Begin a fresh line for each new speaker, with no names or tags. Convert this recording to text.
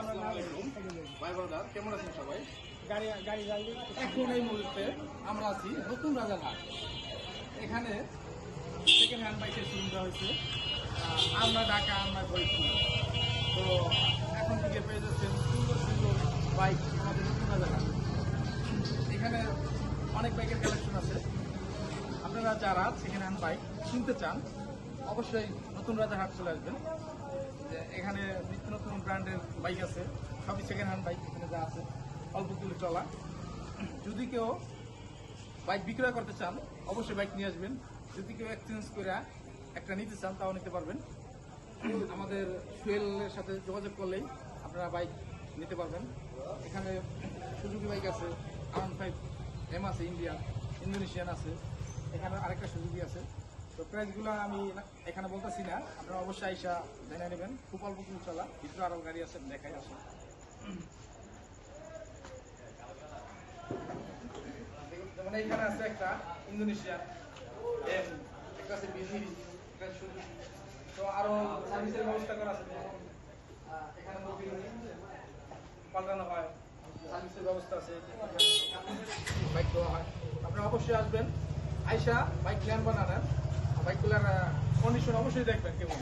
আমরা না
ভাই ব্রাদার কেমন আছেন সবাই?
গাড়ি গাড়ি
এখন এই মুহূর্তে আমরা আছি নতুন রাজারহাট। এখানে সেকেন্ড হ্যান্ড বাইকের শোরুম হয়েছে। আমরা ঢাকা আমরা ফরিদপুর। তো এখন থেকে পেয়ে যাচ্ছেন সুন্দর সুন্দর বাইক আমাদের নতুন রাজারহাট। এখানে অনেক বাইকের কালেকশন আছে। আপনারা যারা সেকেন্ড হ্যান্ড বাইক কিনতে চান অবশ্যই নতুন রাজারহাট চলে আসবেন। এখানে ব্র্যান্ডের বাইক আছে, সবই সেকেন্ড হ্যান্ড বাইক এখানে যা আছে, অল্প কিলো চলা। যদি কেউ বাইক বিক্রয় করতে চান, অবশ্যই বাইক নিয়ে আসবেন। যদি কেউ এক্সচেঞ্জ করে একটা নিতে চান, তাও নিতে পারবেন। আমাদের ফুয়েলের সাথে যোগাযোগ করলেই আপনারা বাইক নিতে পারবেন। এখানে সুজুকি বাইক আছে আরাম ফাইভ এম আছে ইন্ডিয়া ইন্দোনেশিয়ান আছে। এখানে আরেকটা সুজুকি আছে। প্রাইসগুলো আমি এখানে বলতেছি না। আপনারা অবশ্যই আইসা জেনে নেবেন। খুব অল্প কিছু চলা ভিতরে আরও গাড়ি আছে, দেখাই আসে যেমন এইখানে আছে একটা ইন্দোনেশিয়ান একটা আছে সুজুকি। তো আরও সার্ভিসের ব্যবস্থা করা আছে। এখানে পাল্টানো হয় সার্ভিসের ব্যবস্থা আছে। বাইক দেওয়া হয়। আপনারা অবশ্যই আসবেন। আইসা বাইক প্ল্যান বানাবেন বাইকগুলোর কন্ডিশন অবশ্যই দেখবেন কেমন।